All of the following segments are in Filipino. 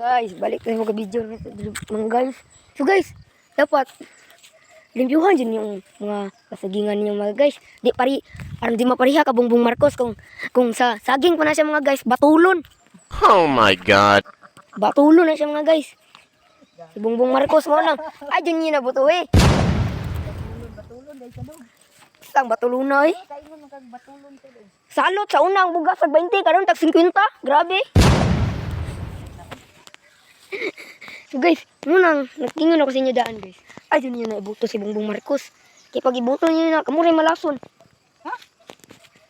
Guys, balik tayo mga video na ito, mga guys. So guys, dapat limpyuhan dyan yung mga kasagingan yung mga guys. Di pari, parang di mapariha ka Bongbong Marcos kung kung sa saging pa na siya mga guys, batulon. Oh my god. Batulon na siya mga guys. Si Bongbong Marcos mo lang. Ay, dyan yun na buto eh. Isang batulon na eh. Salot sa unang bugas sa 20, karon tag 50. Grabe. So guys, munang nagtingon ako sa inyo daan guys. Ay, yun na ibuto si Bongbong Marcos. Kaya pag ibuto niyo na, kamuray malason.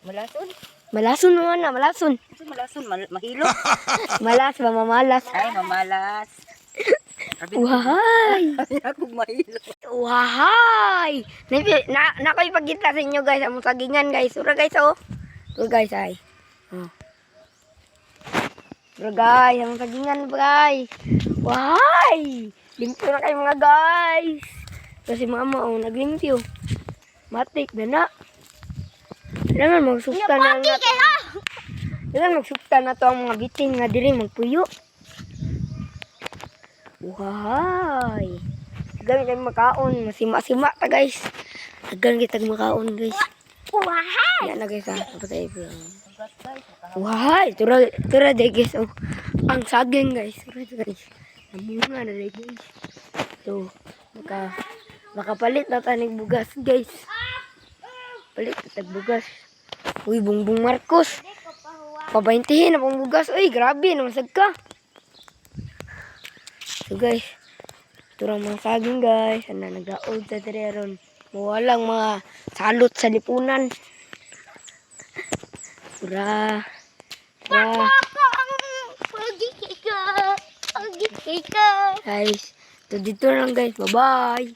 Malason? Malason naman na, malason. Ito malason, mal mahilo. Malas ba mamalas? Ay, mamalas. Wahay! Ako mahilo. Wahay! Na, na, nakapagkita sa inyo guys, ang sagingan guys. Sura guys oh. Sura guys ay. Oh. Sura guys, ang sagingan guys. Wahay! Limpyo na kayo mga guys. Kasi mama oh, naglimpyo. Matik na na. Kailangan magsukta na na. Kailangan magsukta na to ang mga bitin nga diri magpuyo. Wahay! Ganun kayo makaon. Masima-sima ta guys. Ganun kita makaon guys. Wahay! Yan na guys ha. Napatay ko yan. Wahay! Tura, tura de guys. Oh. Ang saging guys. Tura de guys. Namunga na de guys. So, maka, makapalit na tanig bugas guys. Palit na bugas. Uy, Bongbong Marcos. Pabaintihin na pang bugas. Uy, grabe. Namasag ka. So guys, lang mga saging guys. Ano nag-aod sa tereron. Mawalang mga salot sa lipunan. Tura. Tura. Guys, ito dito lang guys. Bye-bye.